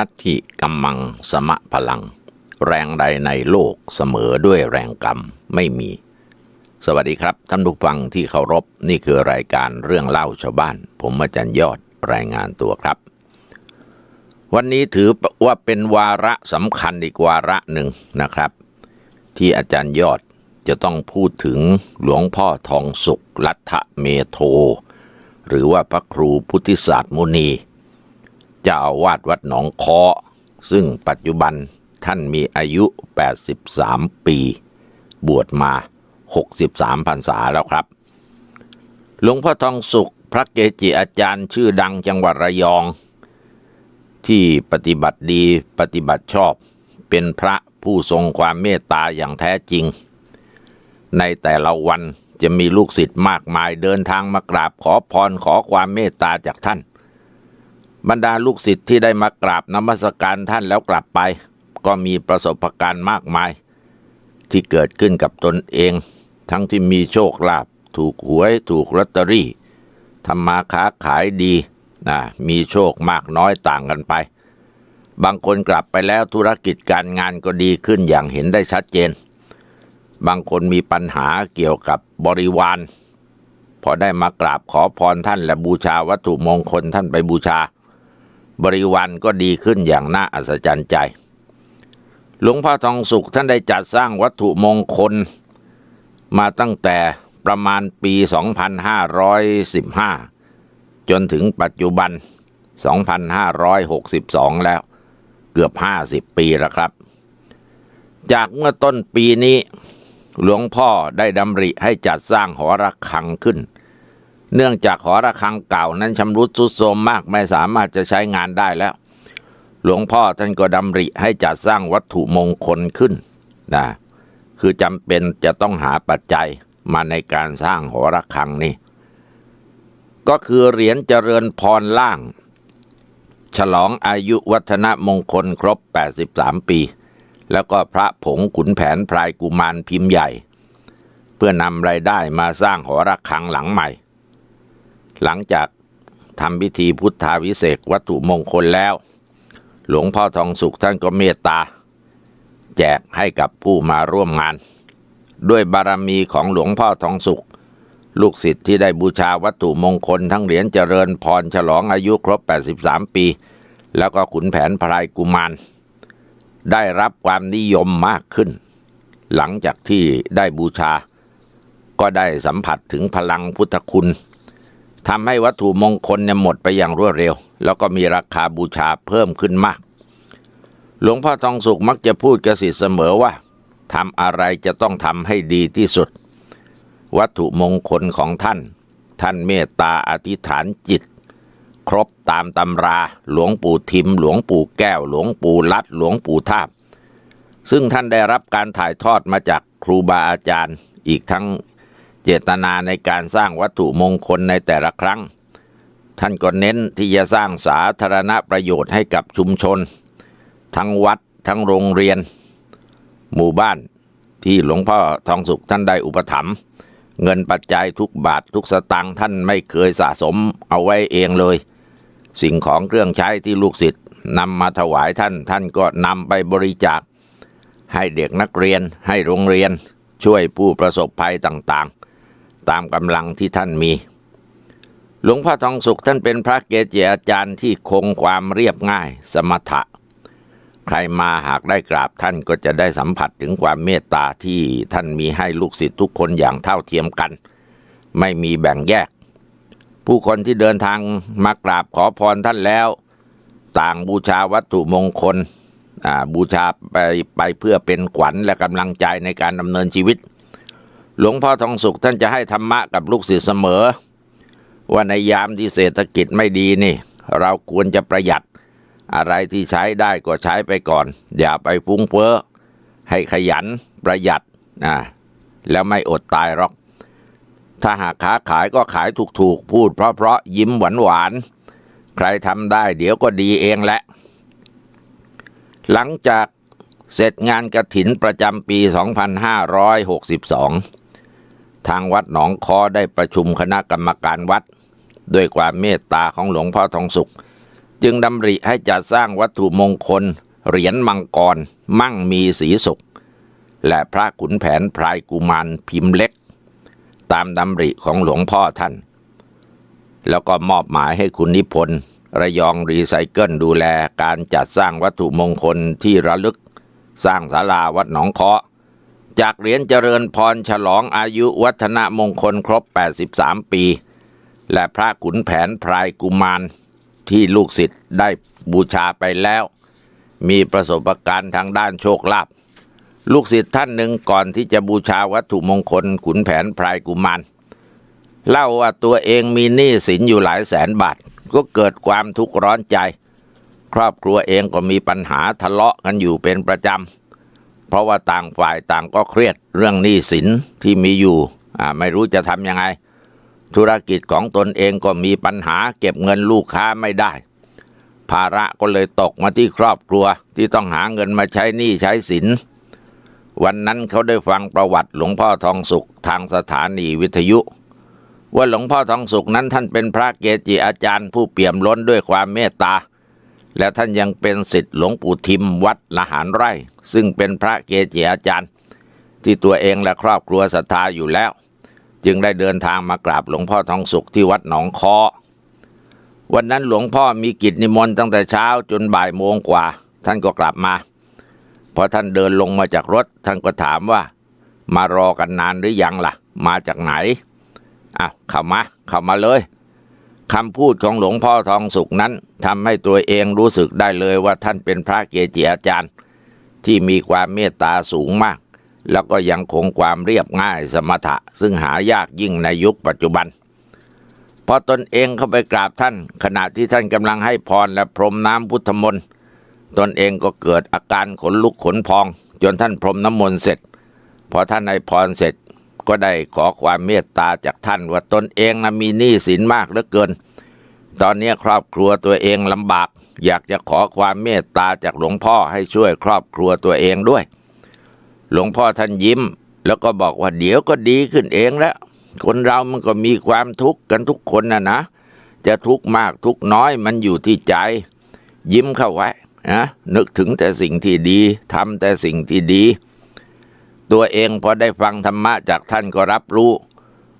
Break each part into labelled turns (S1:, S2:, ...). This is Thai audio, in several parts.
S1: นัตถิกัมมังสมะพลัง แรงใดในโลกเสมอด้วยแรงกรรมไม่มี สวัสดีครับ ท่านผู้ฟังที่เคารพนี่คือรายการเรื่องเล่าชาวบ้าน ผมอาจารย์ยอดรายงานตัวครับ วันนี้ถือว่าเป็นวาระสำคัญอีกวาระหนึ่งนะครับ ที่อาจารย์ยอดจะต้องพูดถึงหลวงพ่อทองสุขลัทธเมโท หรือว่าพระครูพุทธิศาสตร์มุนี จ้าวาสวัดหนองคอ ซึ่งปัจจุบันท่านมีอายุ 83 ปี บวชมา 63พรรษาแล้วครับ หลวงพ่อทองสุข พระเกจิอาจารย์ชื่อดังจังหวัดระยอง ที่ปฏิบัติดีปฏิบัติชอบ เป็นพระผู้ทรงความเมตตาอย่างแท้จริง ในแต่ละวันจะมีลูกศิษย์มากมายเดินทางมากราบขอพรขอความเมตตาจากท่าน บรรดาลูกศิษย์ที่ได้มากราบนมัสการท่านแล้วกลับไป ก็มีประสบการณ์มากมาย ที่เกิดขึ้นกับตนเอง ทั้งที่มีโชคลาภถูกหวยถูกลอตเตอรี่ทำมาค้าขายดีนะมีโชคมากน้อยต่างกันไป บางคนกลับไปแล้วธุรกิจการงานก็ดีขึ้นอย่างเห็นได้ชัดเจน บางคนมีปัญหาเกี่ยวกับบริวาร พอได้มากราบขอพรท่านและบูชาวัตถุมงคลท่านไปบูชา บริวารก็ดีขึ้นอย่างน่าอัศจรรย์ใจ หลวงพ่อทองสุขท่านได้จัดสร้างวัตถุมงคล มาตั้งแต่ประมาณปี 2515 จนถึงปัจจุบัน 2562 แล้ว เกือบ 50 ปีแล้วครับ จากเมื่อต้นปีนี้หลวงพ่อได้ดำริให้จัดสร้างหอระฆังขึ้น เนื่องจากหอระฆังเก่านั้นชำรุดทรุดโทรมมากไม่สามารถจะใช้งานได้แล้ว หลวงพ่อท่านก็ดำริให้จัดสร้างวัตถุมงคลขึ้นนะคือจำเป็นจะต้องหาปัจจัยมาในการสร้างหอระฆังนี่ ก็คือเหรียญเจริญพรล่าง ฉลองอายุวัฒนมงคลครบ 83 ปี แล้วก็พระผงขุนแผนพรายกุมารพิมพ์ใหญ่ เพื่อนำรายได้มาสร้างหอระฆังหลังใหม่ หลังจากทำพิธีพุทธาวิเศษวัตถุมงคลแล้ว หลวงพ่อทองสุขท่านก็เมตตา แจกให้กับผู้มาร่วมงาน ด้วยบารมีของหลวงพ่อทองสุข ลูกศิษย์ที่ได้บูชาวัตถุมงคลทั้งเหรียญเจริญพรฉลองอายุครบ 83 ปี แล้วก็ขุนแผนพรายกุมาร ได้รับความนิยมมากขึ้น หลังจากที่ได้บูชา ก็ได้สัมผัสถึงพลังพุทธคุณ ทำให้วัตถุมงคลเนี่ยหมดไปอย่างรวดเร็ว แล้วก็มีราคาบูชาเพิ่มขึ้นมาก หลวงพ่อทองสุขมักจะพูดกับศิเสมอว่าทำอะไรจะต้องทำให้ดีที่สุด วัตถุมงคลของท่าน ท่านเมตตาอธิษฐานจิต ครบตามตำรา หลวงปู่ทิม หลวงปู่แก้ว หลวงปู่ลัด หลวงปู่ทาบ ซึ่งท่านได้รับการถ่ายทอดมาจากครูบาอาจารย์ อีกทั้ง เจตนาในการสร้างวัตถุมงคลในแต่ละครั้ง ท่านก็เน้นที่จะสร้างสาธารณประโยชน์ให้กับชุมชน ทั้งวัดทั้งโรงเรียน หมู่บ้านที่หลวงพ่อทองสุขท่านได้อุปถัมภ์เงินปัจจัยทุกบาททุกสตางค์ท่านไม่เคยสะสมเอาไว้เองเลย สิ่งของเครื่องใช้ที่ลูกศิษย์นำมาถวายท่านท่านก็นำไปบริจาค ให้เด็กนักเรียนให้โรงเรียนช่วยผู้ประสบภัยต่างๆ ตามกำลังที่ท่านมี หลวงพ่อทองสุขท่านเป็นพระเกจิอาจารย์ที่คงความเรียบง่ายสมถะ ใครมาหากได้กราบท่านก็จะได้สัมผัสถึงความเมตตาที่ท่านมีให้ลูกศิษย์ทุกคนอย่างเท่าเทียมกัน ไม่มีแบ่งแยก ผู้คนที่เดินทางมากราบขอพรท่านแล้ว ต่างบูชาวัตถุมงคลบูชาไปไปเพื่อเป็นขวัญและกำลังใจในการดำเนินชีวิต หลวงพ่อทองสุขท่านจะให้ธรรมะกับลูกศิษย์เสมอ ว่าในยามที่เศรษฐกิจไม่ดีนี่ เราควรจะประหยัด อะไรที่ใช้ได้ก็ใช้ไปก่อน อย่าไปฟุ้งเฟ้อให้ขยันประหยัดนะแล้วไม่อดตายหรอก ถ้าหากค้าขายก็ขายถูกๆ พูดเพราะๆยิ้มหวานๆ ใครทำได้เดี๋ยวก็ดีเองแหละ หลังจากเสร็จงานกระถินประจำปี 2562 ทางวัดหนองคอได้ประชุมคณะกรรมการวัด ด้วยความเมตตาของหลวงพ่อทองสุข จึงดำริให้จัดสร้างวัตถุมงคล เหรียญมังกร มั่งมีสีสุข และพระขุนแผนพรายกุมารพิมพ์เล็ก ตามดำริของหลวงพ่อท่าน แล้วก็มอบหมายให้คุณนิพนธ์ระยองรีไซเคิลดูแลการจัดสร้างวัตถุมงคลที่ระลึก สร้างศาลาวัดหนองเคาะ จากเหรียญเจริญพรฉลองอายุวัฒนมงคลครบ 83 ปี และพระขุนแผนพรายกุมารที่ลูกศิษย์ได้บูชาไปแล้ว มีประสบการณ์ทางด้านโชคลาภลูกศิษย์ท่านหนึ่งก่อนที่จะบูชาวัตถุมงคลขุนแผนพรายกุมารเล่าว่าตัวเองมีหนี้สินอยู่หลายแสนบาท ก็เกิดความทุกข์ร้อนใจ ครอบครัวเองก็มีปัญหาทะเลาะกันอยู่เป็นประจำ เพราะว่าต่างฝ่ายต่างก็เครียดเรื่องหนี้สินที่มีอยู่อ่าไม่รู้จะทำยังไง ธุรกิจของตนเองก็มีปัญหาเก็บเงินลูกค้าไม่ได้ ภาระก็เลยตกมาที่ครอบครัวที่ต้องหาเงินมาใช้หนี้ใช้สิน วันนั้นเขาได้ฟังประวัติหลวงพ่อทองสุขทางสถานีวิทยุ ว่าหลวงพ่อทองสุขนั้นท่านเป็นพระเกจิอาจารย์ผู้เปี่ยมล้นด้วยความเมตตา และท่านยังเป็นสิทธิ์หลวงปู่ทิมวัดละหารไร่ ซึ่งเป็นพระเกจิอาจารย์ ที่ตัวเองและครอบครัวศรัทธาอยู่แล้ว จึงได้เดินทางมากราบหลวงพ่อทองสุขที่วัดหนองคอวันนั้นหลวงพ่อมีกิจนิมนต์ตั้งแต่เช้าจนบ่ายโมงกว่า ท่านก็กลับมา พอท่านเดินลงมาจากรถ ท่านก็ถามว่า มารอกันนานหรือยังล่ะ มาจากไหนอะเข้ามาเข้ามาเลย คำพูดของหลวงพ่อทองสุขนั้นทำให้ตัวเองรู้สึกได้เลยว่าท่านเป็นพระเกจิอาจารย์ ที่มีความเมตตาสูงมาก แล้วก็ยังคงความเรียบง่ายสมถะ ซึ่งหายากยิ่งในยุคปัจจุบันพอตนเองเข้าไปกราบท่าน ขณะที่ท่านกำลังให้พรและพรมน้ำพุทธมนต์ตนเองก็เกิดอาการขนลุกขนพอง จนท่านพรมน้ำมนต์เสร็จ พอท่านให้พรเสร็จ ก็ได้ขอความเมตตาจากท่านว่าตนเองนะมีหนี้สินมากเหลือเกิน ตอนนี้ครอบครัวตัวเองลำบาก อยากจะขอความเมตตาจากหลวงพ่อให้ช่วยครอบครัวตัวเองด้วย หลวงพ่อท่านยิ้ม แล้วก็บอกว่าเดี๋ยวก็ดีขึ้นเองแล้ว คนเรามันก็มีความทุกข์กันทุกคนนะนะ จะทุกข์มากทุกข์น้อยมันอยู่ที่ใจ ยิ้มเข้าไว้นะนึกถึงแต่สิ่งที่ดีทำแต่สิ่งที่ดี ตัวเองพอได้ฟังธรรมะจากท่านก็รับรู้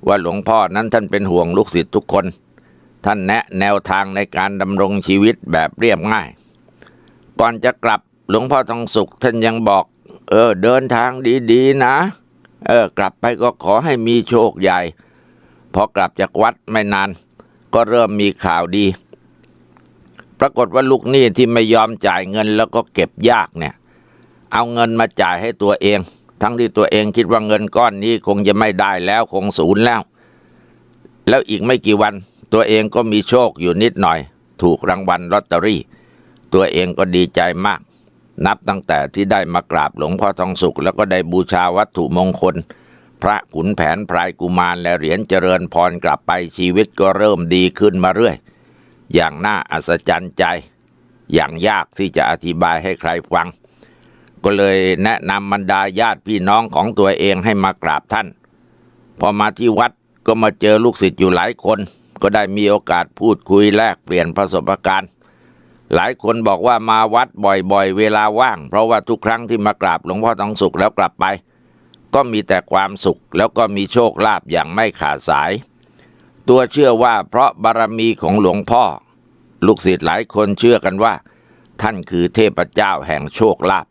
S1: ว่าหลวงพ่อนั้นท่านเป็นห่วงลูกศิษย์ทุกคน ท่านแนะแนวทางในการดำรงชีวิตแบบเรียบง่าย ก่อนจะกลับหลวงพ่อทองสุขท่านยังบอก เออ เดินทางดีๆนะ เออ กลับไปก็ขอให้มีโชคใหญ่ พอกลับจากวัดไม่นาน ก็เริ่มมีข่าวดี ปรากฏว่าลูกหนี้ที่ไม่ยอมจ่ายเงินแล้วก็เก็บยากเนี่ย เอาเงินมาจ่ายให้ตัวเอง ทั้งที่ตัวเองคิดว่าเงินก้อนนี้คงจะไม่ได้แล้วคงศูนย์แล้ว แล้วอีกไม่กี่วันตัวเองก็มีโชคอยู่นิดหน่อย ถูกรางวัลลอตเตอรี่ ตัวเองก็ดีใจมาก นับตั้งแต่ที่ได้มากราบหลวงพ่อทองสุข แล้วก็ได้บูชาวัตถุมงคล พระขุนแผนพรายกุมารและเหรียญเจริญพรกลับไปชีวิตก็เริ่มดีขึ้นมาเรื่อย อย่างน่าอัศจรรย์ใจ อย่างยากที่จะอธิบายให้ใครฟัง ก็เลยแนะนำบรรดาญาติพี่น้องของตัวเองให้มากราบท่าน พอมาที่วัดก็มาเจอลูกศิษย์อยู่หลายคน ก็ได้มีโอกาสพูดคุยแลกเปลี่ยนประสบการณ์ หลายคนบอกว่ามาวัดบ่อยๆ เวลาว่าง เพราะว่าทุกครั้งที่มากราบหลวงพ่อทองสุขแล้วกลับไป ก็มีแต่ความสุขแล้วก็มีโชคลาภอย่างไม่ขาดสาย ตัวเชื่อว่าเพราะบารมีของหลวงพ่อ ลูกศิษย์หลายคนเชื่อกันว่า ท่านคือเทพเจ้าแห่งโชคลาภ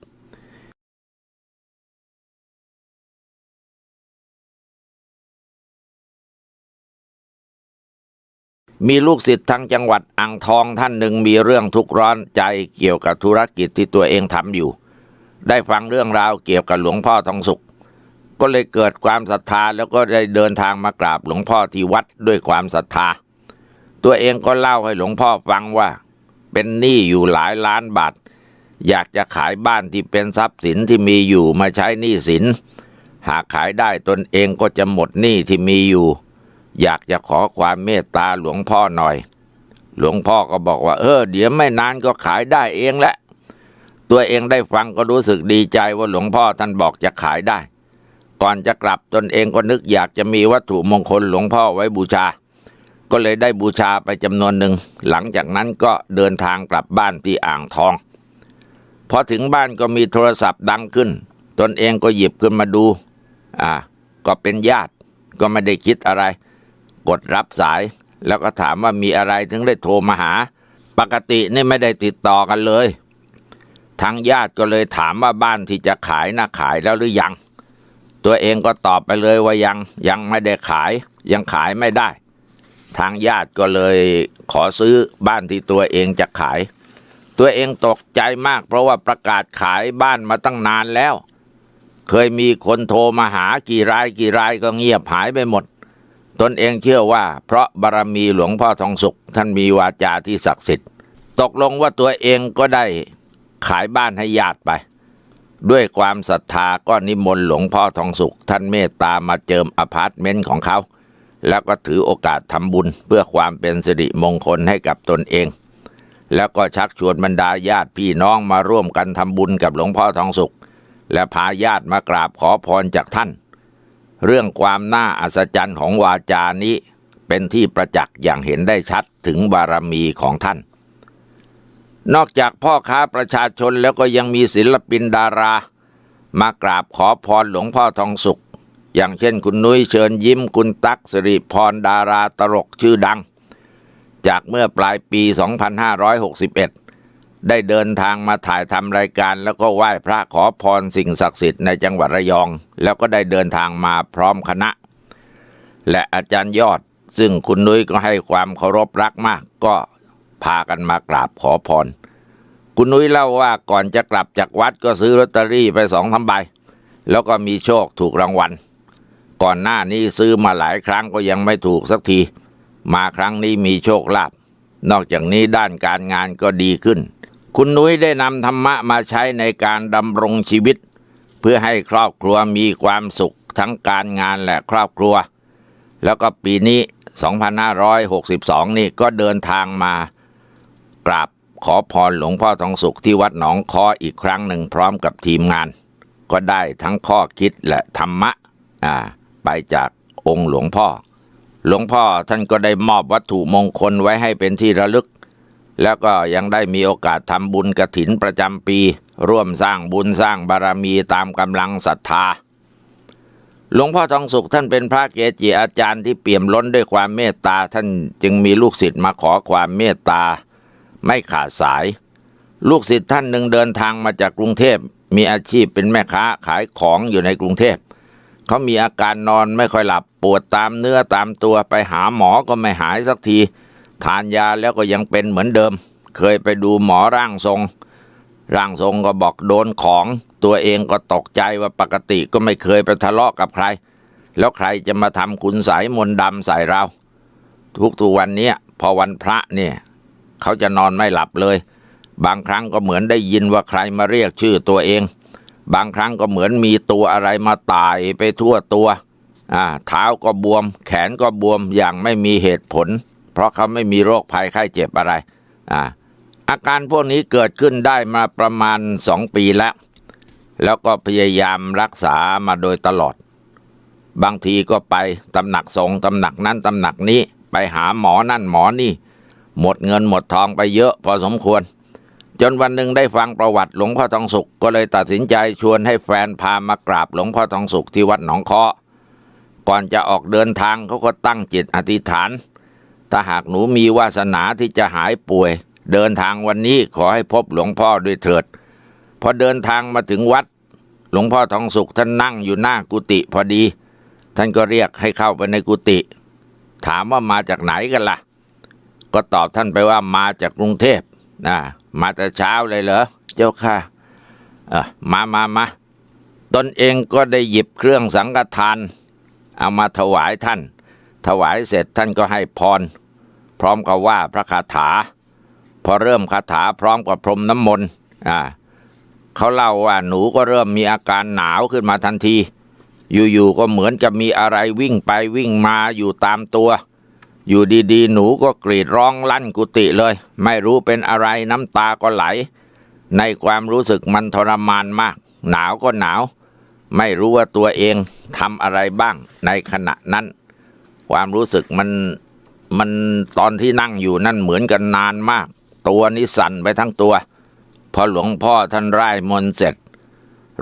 S1: มีลูกศิษย์ทั้งจังหวัดอ่างทองท่านหนึ่งมีเรื่องทุกร้อนใจเกี่ยวกับธุรกิจที่ตัวเองทำอยู่ ได้ฟังเรื่องราวเกี่ยวกับหลวงพ่อทองสุข ก็เลยเกิดความศรัทธาแล้วก็ได้เดินทางมากราบหลวงพ่อที่วัดด้วยความศรัทธา ตัวเองก็เล่าให้หลวงพ่อฟังว่า เป็นหนี้อยู่หลายล้านบาท อยากจะขายบ้านที่เป็นทรัพย์สินที่มีอยู่มาใช้หนี้สิน หากขายได้ตนเองก็จะหมดหนี้ที่มีอยู่ อยากจะขอความเมตตาหลวงพ่อหน่อย หลวงพ่อก็บอกว่า เออ เดี๋ยวไม่นานก็ขายได้เองแหละ ตัวเองได้ฟังก็รู้สึกดีใจว่าหลวงพ่อท่านบอกจะขายได้ ก่อนจะกลับตนเองก็นึกอยากจะมีวัตถุมงคลหลวงพ่อไว้บูชา ก็เลยได้บูชาไปจำนวนหนึ่ง หลังจากนั้นก็เดินทางกลับบ้านที่อ่างทอง พอถึงบ้านก็มีโทรศัพท์ดังขึ้น ตนเองก็หยิบขึ้นมาดู อ่า ก็เป็นญาติ ก็ไม่ได้คิดอะไร กดรับสาย แล้วก็ถามว่ามีอะไรถึงได้โทรมาหา ปกตินี่ไม่ได้ติดต่อกันเลย ทางญาติก็เลยถามว่าบ้านที่จะขายน่ะขายแล้วหรือยัง ตัวเองก็ตอบไปเลยว่ายังยังไม่ได้ขาย ยังขายไม่ได้ ทางญาติก็เลยขอซื้อบ้านที่ตัวเองจะขาย ตัวเองตกใจมากเพราะว่าประกาศขายบ้านมาตั้งนานแล้ว เคยมีคนโทรมาหากี่รายกี่รายก็เงียบหายไปหมด ตนเองเชื่อว่า เพราะบารมีหลวงพ่อทองสุข ท่านมีวาจาที่ศักดิ์สิทธิ์ ตกลงว่าตัวเองก็ได้ขายบ้านให้ญาติไป ด้วยความศรัทธาก็นิมนต์หลวงพ่อทองสุข ท่านเมตตามาเจิมอพาร์ตเมนต์ของเขา แล้วก็ถือโอกาสทำบุญเพื่อความเป็นสิริมงคลให้กับตนเอง แล้วก็ชักชวนบรรดาญาติพี่น้องมาร่วมกันทำบุญกับหลวงพ่อทองสุข และพาญาติมากราบขอพรจากท่าน เรื่องความน่าอัศจรรย์ของวาจานี้ เป็นที่ประจักษ์อย่างเห็นได้ชัดถึงบารมีของท่าน นอกจากพ่อค้าประชาชนแล้วก็ยังมีศิลปินดารามากราบขอพรหลวงพ่อทองสุข อย่างเช่นคุณนุ้ยเชิญยิ้มคุณตั๊กสิริพรดาราตลกชื่อดัง จากเมื่อปลายปี 2561 ได้เดินทางมาถ่ายทำรายการ แล้วก็ไหว้พระขอพรสิ่งศักดิ์สิทธิ์ในจังหวัดระยอง แล้วก็ได้เดินทางมาพร้อมคณะ และอาจารย์ยอด ซึ่งคุณนุ้ยก็ให้ความเคารพรักมาก ก็พากันมากราบขอพร คุณนุ้ยเล่าว่าก่อนจะกลับจากวัดก็ซื้อลอตเตอรี่ไปสองสามใบ แล้วก็มีโชคถูกรางวัล ก่อนหน้านี้ซื้อมาหลายครั้งก็ยังไม่ถูกสักที มาครั้งนี้มีโชคลาภนอกจากนี้ด้านการงานก็ดีขึ้น คุณนุ้ยได้นำธรรมะมาใช้ในการดำรงชีวิต เพื่อให้ครอบครัวมีความสุขทั้งการงานและครอบครัว แล้วก็ปีนี้ 2562 นี่ก็เดินทางมากราบขอพรหลวงพ่อทองสุขที่วัดหนองคออีกครั้งหนึ่งพร้อมกับทีมงาน ก็ได้ทั้งข้อคิดและธรรมะอ่าไปจากองค์หลวงพ่อ หลวงพ่อท่านก็ได้มอบวัตถุมงคลไว้ให้เป็นที่ระลึก แล้วก็ยังได้มีโอกาสทำบุญกระถินประจำปี ร่วมสร้างบุญสร้างบารมีตามกำลังศรัทธา หลวงพ่อทองสุขท่านเป็นพระเกจิอาจารย์ที่เปี่ยมล้นด้วยความเมตตาท่านจึงมีลูกศิษย์มาขอความเมตตา ไม่ขาดสาย ลูกศิษย์ท่านหนึ่งเดินทางมาจากกรุงเทพมีอาชีพเป็นแม่ค้าขายของอยู่ในกรุงเทพเขามีอาการนอนไม่ค่อยหลับปวดตามเนื้อตามตัวไปหาหมอก็ไม่หายสักที ทานยาแล้วก็ยังเป็นเหมือนเดิม เคยไปดูหมอร่างทรง ร่างทรงก็บอกโดนของ ตัวเองก็ตกใจว่าปกติก็ไม่เคยไปทะเลาะกับใคร แล้วใครจะมาทำคุณสายมนดำใส่เรา ทุกทุกวันนี้พอวันพระเนี่ย เขาจะนอนไม่หลับเลย บางครั้งก็เหมือนได้ยินว่าใครมาเรียกชื่อตัวเอง บางครั้งก็เหมือนมีตัวอะไรมาตายไปทั่วตัวอ่าเท้าก็บวม แขนก็บวมอย่างไม่มีเหตุผล ราะเขาไม่มีโรคภัยไข้เจ็บอะไรอ่าอาการพวกนี้เกิดขึ้นได้มาประมาณสองปีแล้ว แล้วก็พยายามรักษามาโดยตลอด บางทีก็ไปตำหนักสงตำหนักนั้นตำหนักนี้ไปหาหมอนั่นหมอนี่ หมดเงินหมดทองไปเยอะพอสมควร จนวันหนึ่งได้ฟังประวัติหลวงพ่อทองสุข ก็เลยตัดสินใจชวนให้แฟนพามากราบหลวงพ่อทองสุขที่วัดหนองคอก่อนจะออกเดินทางเขาก็ตั้งจิตอธิษฐาน ถ้าหากหนูมีวาสนาที่จะหายป่วย เดินทางวันนี้ขอให้พบหลวงพ่อด้วยเถิด พอเดินทางมาถึงวัด หลวงพ่อทองสุขท่านนั่งอยู่หน้ากุฏิพอดี ท่านก็เรียกให้เข้าไปในกุฏิถามว่ามาจากไหนกันล่ะ ก็ตอบท่านไปว่ามาจากกรุงเทพนะมาแต่เช้าเลยเหรอเจ้าค่ะเออมามามาตนเองก็ได้หยิบเครื่องสังฆทาน เอามาถวายท่าน ถวายเสร็จท่านก็ให้พร พร้อมกับว่าพระคาถา พอเริ่มคาถาพร้อมกับพรมน้ำมนต์อ่าเขาเล่าว่าหนูก็เริ่มมีอาการหนาวขึ้นมาทันที อยู่ๆก็เหมือนกับมีอะไรวิ่งไปวิ่งมาอยู่ตามตัว อยู่ดีๆ หนูก็กรีดร้องลั่นกุฏิเลย ไม่รู้เป็นอะไรน้ำตาก็ไหล ในความรู้สึกมันทรมานมาก หนาวก็หนาว ไม่รู้ว่าตัวเองทำอะไรบ้างในขณะนั้น ความรู้สึกมันมันตอนที่นั่งอยู่นั่นเหมือนกันนานมาก ตัวนี้สั่นไปทั้งตัว พอหลวงพ่อท่านไร่ายมนเสร็จ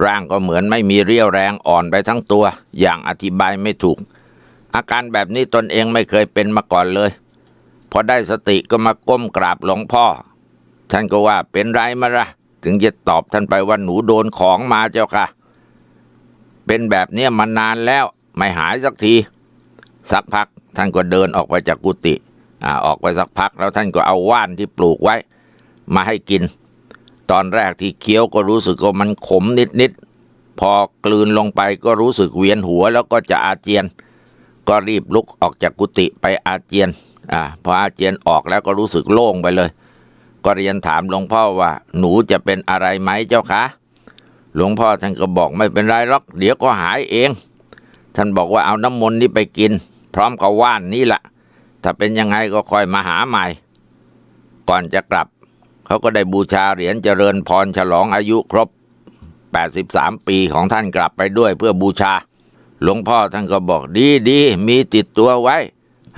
S1: ร่างก็เหมือนไม่มีเรี่ยวแรงอ่อนไปทั้งตัว อย่างอธิบายไม่ถูก อาการแบบนี้ตนเองไม่เคยเป็นมาก่อนเลย พอได้สติก็มาก้มกราบหลวงพ่อ ท่านก็ว่าเป็นไรมาละถึงจะตอบท่านไปว่าหนูโดนของมาเจ้าค่ะ เป็นแบบนี้มานานแล้วไม่หายสักที สักพัก ท่านก็เดินออกไปจากกุฏิอ่าออกไปสักพัก แล้วท่านก็เอาว่านที่ปลูกไว้ มาให้กิน ตอนแรกที่เคี้ยวก็รู้สึกว่ามันขมนิดๆพอกลืนลงไปก็รู้สึกเวียนหัวแล้วก็จะอาเจียน ก็รีบลุกออกจากกุฏิไปอาเจียนอ่าพออาเจียนออกแล้วก็รู้สึกโล่งไปเลย ก็เรียนถามหลวงพ่อว่า หนูจะเป็นอะไรไหมเจ้าคะหลวงพ่อท่านก็บอกไม่เป็นไรหรอกเดี๋ยวก็หายเอง ท่านบอกว่าเอาน้ำมนต์นี่ไปกิน ร้อมกับว่านนี่แหละถ้าเป็นยังไงก็คอยมาหาใหม่ ก่อนจะกลับ เขาก็ได้บูชาเหรียญเจริญพรฉลองอายุครบ 83 ปีของท่านกลับไปด้วยเพื่อบูชา หลวงพ่อท่านก็บอกดีดีมีติดตัวไว้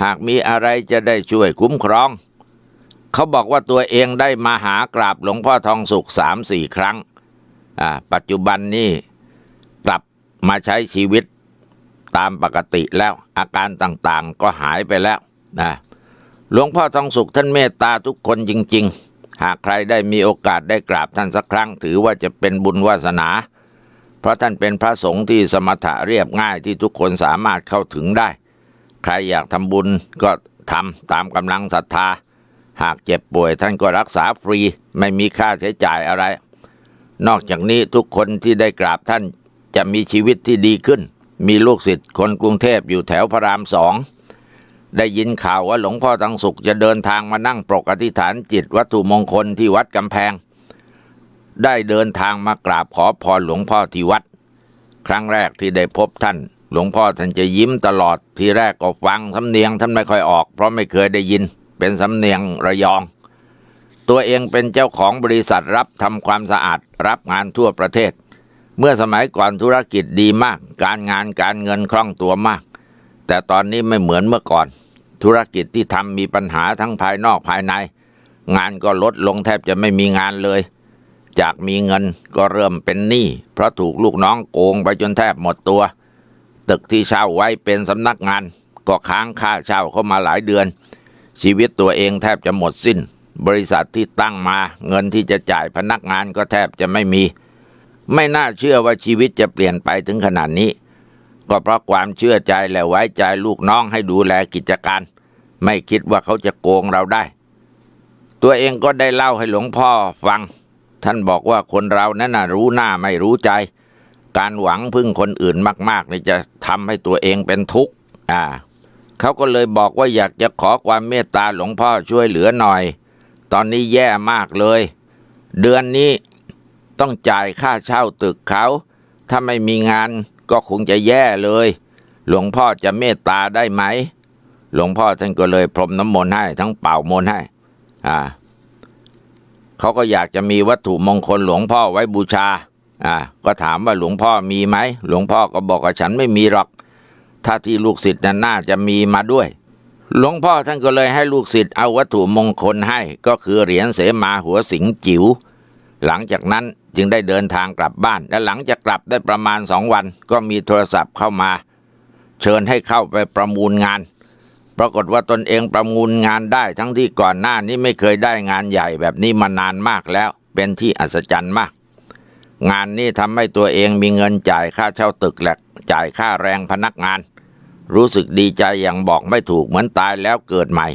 S1: หากมีอะไรจะได้ช่วยคุ้มครอง เขาบอกว่าตัวเองได้มาหากราบหลวงพ่อทองสุขสามสี่ครั้งอ่าปัจจุบันนี้กลับมาใช้ชีวิต ตามปกติแล้วอาการต่างๆก็หายไปแล้วนะหลวงพ่อทองสุขท่านเมตตาทุกคนจริง ๆ หากใครได้มีโอกาสได้กราบท่านสักครั้ง ถือว่าจะเป็นบุญวาสนา เพราะท่านเป็นพระสงฆ์ที่สมถะเรียบง่ายที่ทุกคนสามารถเข้าถึงได้ ใครอยากทำบุญก็ทำตามกำลังศรัทธา หากเจ็บป่วยท่านก็รักษาฟรีไม่มีค่าใช้จ่ายอะไร นอกจากนี้ทุกคนที่ได้กราบท่านจะมีชีวิตที่ดีขึ้น มีลูกศิษย์คนกรุงเทพอยู่แถวพระรามสอง ได้ยินข่าวว่าหลวงพ่อทังสุขจะเดินทางมานั่งปรกอธิษฐานจิตวัตถุมงคลที่วัดกำแพง ได้เดินทางมากราบขอพรหลวงพ่อที่วัด ครั้งแรกที่ได้พบท่าน หลวงพ่อท่านจะยิ้มตลอดทีแรกก็ฟังสำเนียงท่านไม่ค่อยออก เพราะไม่เคยได้ยินเป็นสำเนียงระยอง ตัวเองเป็นเจ้าของบริษัทรับทำความสะอาดรับงานทั่วประเทศ เมื่อสมัยก่อนธุรกิจดีมาก การงานการเงินคล่องตัวมาก แต่ตอนนี้ไม่เหมือนเมื่อก่อน ธุรกิจที่ทำมีปัญหาทั้งภายนอกภายใน งานก็ลดลงแทบจะไม่มีงานเลย จากมีเงินก็เริ่มเป็นหนี้เพราะถูกลูกน้องโกงไปจนแทบหมดตัว ตึกที่เช่าไว้เป็นสำนักงาน ก็ค้างค่าเช่าเข้ามาหลายเดือน ชีวิตตัวเองแทบจะหมดสิ้น บริษัทที่ตั้งมา เงินที่จะจ่ายพนักงานก็แทบจะไม่มี ไม่น่าเชื่อว่าชีวิตจะเปลี่ยนไปถึงขนาดนี้ ก็เพราะความเชื่อใจและไว้ใจลูกน้องให้ดูแลกิจการ ไม่คิดว่าเขาจะโกงเราได้ ตัวเองก็ได้เล่าให้หลวงพ่อฟัง ท่านบอกว่าคนเรานั้นน่ะรู้หน้าไม่รู้ใจ การหวังพึ่งคนอื่นมากๆนี่จะทำให้ตัวเองเป็นทุกข์อ่าเขาก็เลยบอกว่าอยากจะขอความเมตตาหลวงพ่อช่วยเหลือหน่อย ตอนนี้แย่มากเลย เดือนนี้ ต้องจ่ายค่าเช่าตึกเขา ถ้าไม่มีงานก็คงจะแย่เลย หลวงพ่อจะเมตตาได้ไหม หลวงพ่อท่านก็เลยพรมน้ำมนต์ให้ ทั้งเป่ามนต์ให้ อ่าเขาก็อยากจะมีวัตถุมงคลหลวงพ่อไว้บูชา อ่า ก็ถามว่าหลวงพ่อมีไหม หลวงพ่อก็บอกว่าฉันไม่มีหรอก ถ้าที่ลูกศิษย์นั้นน่าจะมีมาด้วย หลวงพ่อท่านก็เลยให้ลูกศิษย์เอาวัตถุมงคลให้ ก็คือเหรียญเสมาหัวสิงจิ๋ว หลังจากนั้นจึงได้เดินทางกลับบ้าน และหลังจากกลับได้ประมาณสองวัน ก็มีโทรศัพท์เข้ามา เชิญให้เข้าไปประมูลงาน ปรากฏว่าตนเองประมูลงานได้ทั้งที่ก่อนหน้านี้ไม่เคยได้งานใหญ่แบบนี้มานานมากแล้ว เป็นที่อัศจรรย์มาก งานนี้ทำให้ตัวเองมีเงินจ่ายค่าเช่าตึกและจ่ายค่าแรงพนักงาน รู้สึกดีใจอย่างบอกไม่ถูกเหมือนตายแล้วเกิดใหม่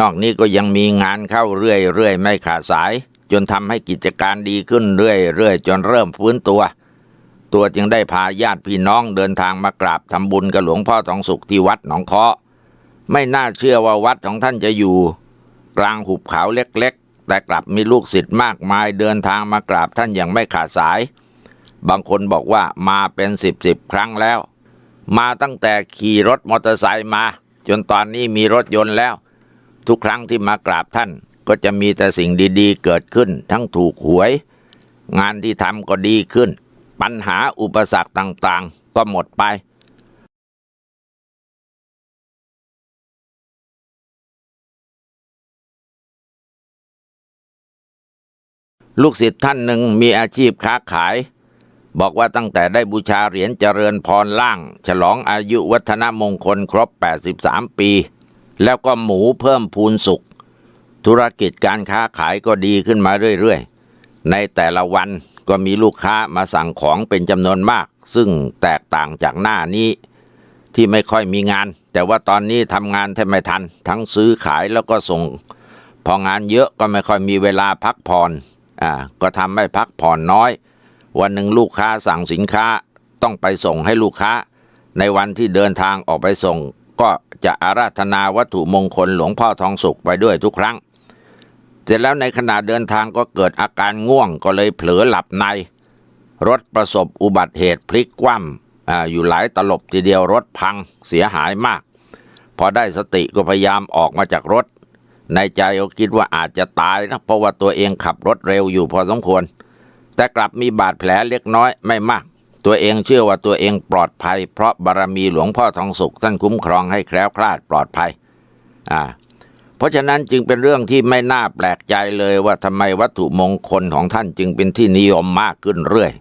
S1: นอกนี้ก็ยังมีงานเข้าเรื่อยๆไม่ขาดสาย จนทำให้กิจการดีขึ้นเรื่อยๆจนเริ่มฟื้นตัว ตัวจึงได้พาญาติพี่น้องเดินทางมากราบทำบุญกับหลวงพ่อทองสุขที่วัดหนองเคาะไม่น่าเชื่อว่าวัดของท่านจะอยู่ กลางหุบเขาเล็กๆ แต่กลับมีลูกศิษย์มากมายเดินทางมากราบท่านอย่างไม่ขาดสาย บางคนบอกว่ามาเป็นสิบสิบครั้งแล้ว มาตั้งแต่ขี่รถมอเตอร์ไซค์มา จนตอนนี้มีรถยนต์แล้ว ทุกครั้งที่มากราบท่าน ก็จะมีแต่สิ่งดีๆ เกิดขึ้น ทั้งถูกหวย งานที่ทำก็ดีขึ้น ปัญหาอุปสรรคต่างๆ ก็หมดไป ลูกศิษย์ท่านหนึ่งมีอาชีพค้าขาย บอกว่าตั้งแต่ได้บูชาเหรียญเจริญพรล่าง ฉลองอายุวัฒนมงคลครบ 83 ปี แล้วก็หมูเพิ่มพูนสุข ธุรกิจการค้าขายก็ดีขึ้นมาเรื่อยๆ ในแต่ละวันก็มีลูกค้ามาสั่งของเป็นจำนวนมาก ซึ่งแตกต่างจากหน้านี้ที่ไม่ค่อยมีงาน แต่ว่าตอนนี้ทำงานแทบไม่ทัน ทั้งซื้อขายแล้วก็ส่ง พองานเยอะก็ไม่ค่อยมีเวลาพักผ่อนอ่าก็ทำให้พักผ่อนน้อย วันหนึ่งลูกค้าสั่งสินค้าต้องไปส่งให้ลูกค้า ในวันที่เดินทางออกไปส่ง ก็จะอาราธนาวัตถุมงคลหลวงพ่อทองสุขไปด้วยทุกครั้ง เสร็จแล้วในขณะเดินทางก็เกิดอาการง่วงก็เลยเผลอหลับใน รถประสบอุบัติเหตุพลิกคว่ำออยู่หลายตลบทีเดียวรถพังเสียหายมาก พอได้สติก็พยายามออกมาจากรถ ในใจก็คิดว่าอาจจะตายนะเพราะว่าตัวเองขับรถเร็วอยู่พอสมควร แต่กลับมีบาดแผลเล็กน้อยไม่มาก ตัวเองเชื่อว่าตัวเองปลอดภัย เพราะบารมีหลวงพ่อทองสุขท่านคุ้มครองให้แคล้วคลาดปลอดภัย อ่า ราะฉะนั้นจึงเป็นเรื่องที่ไม่น่าแปลกใจเลยว่าทำไมวัตถุมงคลของท่านจึงเป็นที่นิยมมากขึ้นเรื่อย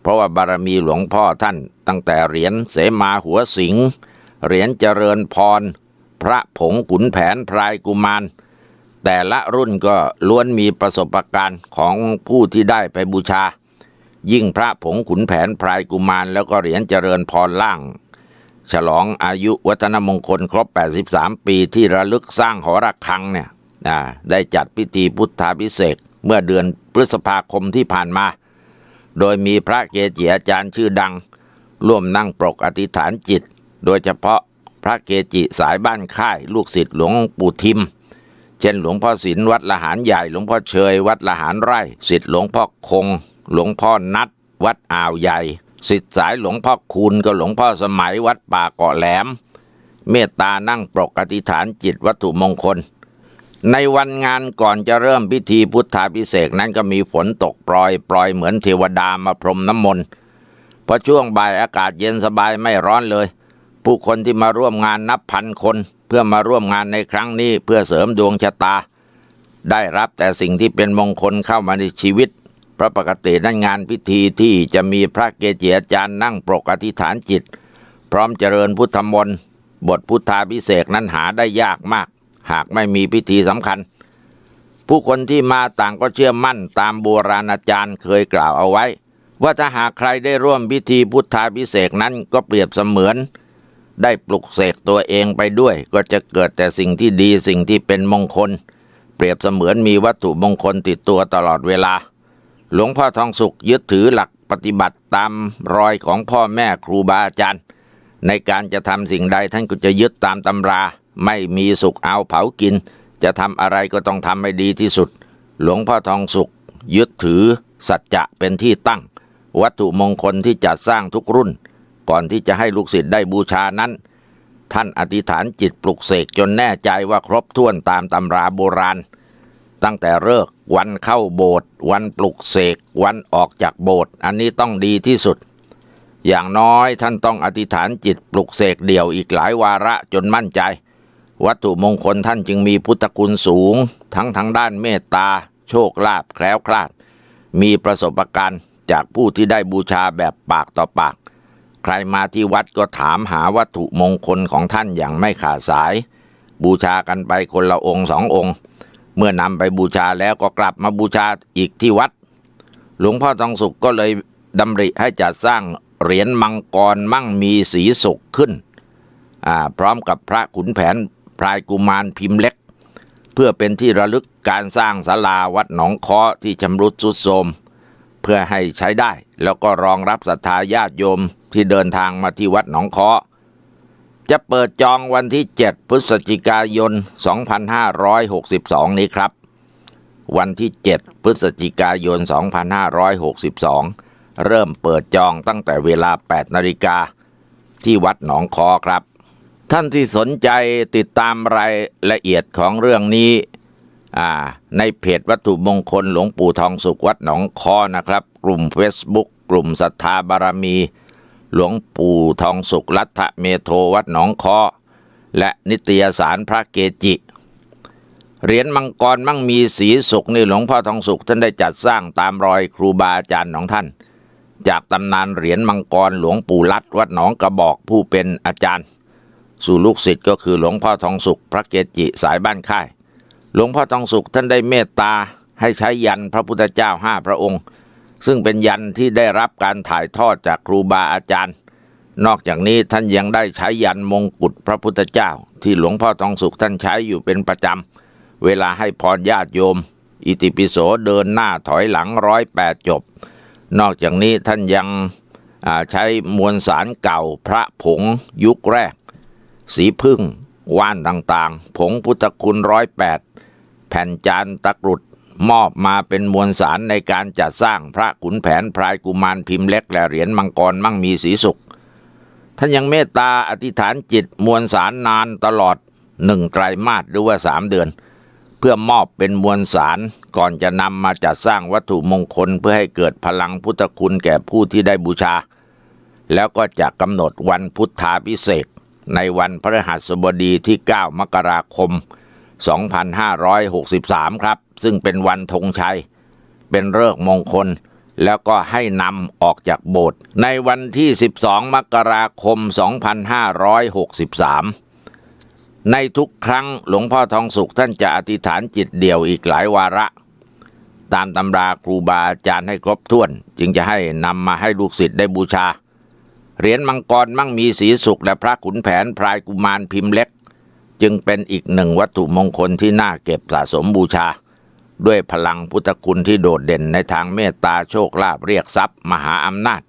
S1: เพราะว่าบารมีหลวงพ่อท่านตั้งแต่เหรียญเสมาหัวสิงเหรียญเจริญพร พระผงขุนแผนพรายกุมาร แต่ละรุ่นก็ล้วนมีประสบการณ์ของผู้ที่ได้ไปบูชา ยิ่งพระผงขุนแผนพรายกุมารแล้วก็เหรียญเจริญพรล่าง ฉลองอายุวัฒนมงคลครบ 83 ปีที่ระลึกสร้างหอระฆังเนี่ยได้จัดพิธีพุทธาพิเศษกเมื่อเดือนพฤษภาคมที่ผ่านมา โดยมีพระเกจิอาจารย์ชื่อดัง ร่วมนั่งปรกอธิษฐานจิต โดยเฉพาะพระเกจิสายบ้านค่าย ลูกศิษย์หลวงปู่ทิม เช่นหลวงพ่อศิลวัดละหารใหญ่หลวงพ่อเชย วัดละหารไร่ศิษย์หลวงพ่อคง หลวงพ่อนัด วัดอ่าวใหญ่ ศิษย์สายหลวงพ่อคูณก็หลวงพ่อสมัยวัดป่าเกาะแหลม เมตตานั่งปรกอธิษฐานจิตวัตถุมงคล ในวันงานก่อนจะเริ่มพิธีพุทธาพิเศษนั้นก็มีฝนตกปลอยปลอยเหมือนเทวดามาพรมน้ำมนต์พอช่วงบ่ายอากาศเย็นสบายไม่ร้อนเลย ผู้คนที่มาร่วมงานนับพันคน เพื่อมาร่วมงานในครั้งนี้เพื่อเสริมดวงชะตา ได้รับแต่สิ่งที่เป็นมงคลเข้ามาในชีวิต พระปกตินั้นงานพิธีที่จะมีพระเกจิอาจารย์นั่งปรกอธิษฐานจิต พร้อมเจริญพุทธมนต์บทพุทธาพิเศษนั้นหาได้ยากมาก หากไม่มีพิธีสำคัญ ผู้คนที่มาต่างก็เชื่อมั่นตามโบราณอาจารย์เคยกล่าวเอาไว้ ว่าถ้าหากใครได้ร่วมพิธีพุทธาพิเศษนั้นก็เปรียบเสมือน ได้ปลุกเสกตัวเองไปด้วย ก็จะเกิดแต่สิ่งที่ดีสิ่งที่เป็นมงคล เปรียบเสมือนมีวัตถุมงคลติดตัวตลอดเวลา หลวงพ่อทองสุขยึดถือหลักปฏิบัติตามรอยของพ่อแม่ครูบาอาจารย์ ในการจะทำสิ่งใดท่านก็จะยึดตามตำรา ไม่มีสุกเอาเผากิน จะทำอะไรก็ต้องทำให้ดีที่สุด หลวงพ่อทองสุข ยึดถือสัจจะเป็นที่ตั้ง วัตถุมงคลที่จัดสร้างทุกรุ่น ก่อนที่จะให้ลูกศิษย์ได้บูชานั้น ท่านอธิษฐานจิตปลุกเสกจนแน่ใจว่าครบถ้วนตามตำราโบราณ ตั้งแต่เลิกวันเข้าโบสถ์วันปลุกเสกวันออกจากโบสถ์อันนี้ต้องดีที่สุด อย่างน้อยท่านต้องอธิษฐานจิตปลุกเสกเดี่ยวอีกหลายวาระจนมั่นใจ วัตถุมงคลท่านจึงมีพุทธคุณสูง ทั้งทางด้านเมตตา โชคลาภแคล้วคลาด มีประสบการณ์จากผู้ที่ได้บูชาแบบปากต่อปาก ใครมาที่วัดก็ถามหาวัตถุมงคลของท่านอย่างไม่ขาดสาย บูชากันไปคนละองค์สององค์ เมื่อนำไปบูชาแล้วก็กลับมาบูชาอีกที่วัด หลวงพ่อทองสุขก็เลยดำริให้จัดสร้างเหรียญมังกรมั่งมีสีสุขขึ้นอ่าพร้อมกับพระขุนแผนพรายกุมารพิมพ์เล็ก เพื่อเป็นที่ระลึกการสร้างศาลาวัดหนองคอที่ชำรุดทรุดโทรมเพื่อให้ใช้ได้ แล้วก็รองรับศรัทธาญาติโยมที่เดินทางมาที่วัดหนองคอ จะเปิดจองวันที่ 7 พฤศจิกายน 2562 นี้ครับ วันที่ 7 พฤศจิกายน 2562 เริ่มเปิดจองตั้งแต่เวลา 8 นาฬิกา ที่วัดหนองคอครับ ท่านที่สนใจติดตามรายละเอียดของเรื่องนี้ในเพจวัตถุมงคลหลวงปู่ทองสุขวัดหนองคอนะครับ กลุ่ม Facebook กลุ่มศรัทธาบารมี หลวงปู่ทองสุขรัตเมโทวัดหนองคอ และนิตยสารพระเกจิ เหรียญมังกรมั่งมีสีสุกนี่หลวงพ่อทองสุขท่านได้จัดสร้างตามรอยครูบาอาจารย์ของท่าน จากตำนานเหรียญมังกรหลวงปู่ลัดวัดหนองกระบอกผู้เป็นอาจารย์ สู่ลูกศิษย์ก็คือหลวงพ่อทองสุข พระเกจิสายบ้านค่าย หลวงพ่อทองสุขท่านได้เมตตาให้ใช้ยันพระพุทธเจ้าห้าพระองค์ ซึ่งเป็นยันที่ได้รับการถ่ายทอดจากครูบาอาจารย์ นอกจากนี้ท่านยังได้ใช้ยันมงกุฎพระพุทธเจ้า ที่หลวงพ่อทองสุขท่านใช้อยู่เป็นประจำ เวลาให้พรญาติโยม อิติปิโสเดินหน้าถอยหลังร้อยแปดจบ นอกจากนี้ท่านยังใช้มวลสารเก่าพระผงยุคแรก สีพึ่งว่านต่างๆ ผงพุทธคุณร้อยแปดแผ่นจานตะกรุด มอบมาเป็นมวลสารในการจัดสร้างพระขุนแผนพรายกุมารพิมพ์เล็กและเหรียญมังกรมั่งมีสีสุข ท่านยังเมตตาอธิษฐานจิตมวลสารนานตลอดหนึ่งไตรมาสหรือว่าสามเดือน เพื่อมอบเป็นมวลสารก่อนจะนำมาจัดสร้างวัตถุมงคลเพื่อให้เกิดพลังพุทธคุณแก่ผู้ที่ได้บูชา แล้วก็จะกำหนดวันพุทธาพิเศษในวันพฤหัสบดีที่ 9 มกราคม 2563 ครับ ซึ่งเป็นวันธงชัย เป็นเลิกษ์มงคล แล้วก็ให้นำออกจากโบสถ์ในวันที่ 12 มกราคม 2563 ในทุกครั้งหลวงพ่อทองสุขท่านจะอธิษฐานจิตเดี่ยวอีกหลายวาระ ตามตำราครูบาอาจารย์ให้ครบถ้วน จึงจะให้นำมาให้ลูกศิษย์ได้บูชาเหรียญมังกรมั่งมีสีสุขและพระขุนแผนพรายกุมารพิมพ์เล็ก จึงเป็นอีกหนึ่งวัตถุมงคลที่น่าเก็บสะสมบูชา ด้วยพลังพุทธคุณที่โดดเด่นในทางเมตตาโชคลาภเรียกทรัพย์ มหาอำนาจ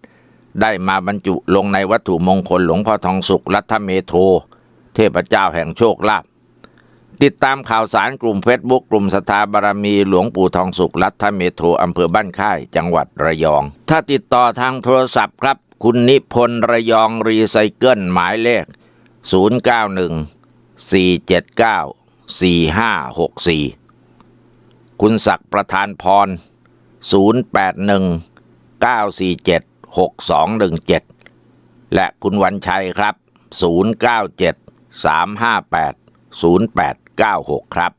S1: ได้มาบรรจุลงในวัตถุมงคลหลวงพ่อทองสุขรัฐเมโท เทพเจ้าแห่งโชคลาภติดตามข่าวสารกลุ่มเฟซบุ๊กกลุ่มสถาบารมีหลวงปู่ทองสุขรัฐเมโทอำเภอบ้านค่าย จังหวัดระยอง ถ้าติดต่อทางโทรศัพท์ครับ คุณนิพนธ์ระยองรีไซเคิลหมายเลข 091 479 4564 คุณศักดิ์ประธานพร 081 947 6217 และคุณวันชัยครับ 097 358 0896 ครับ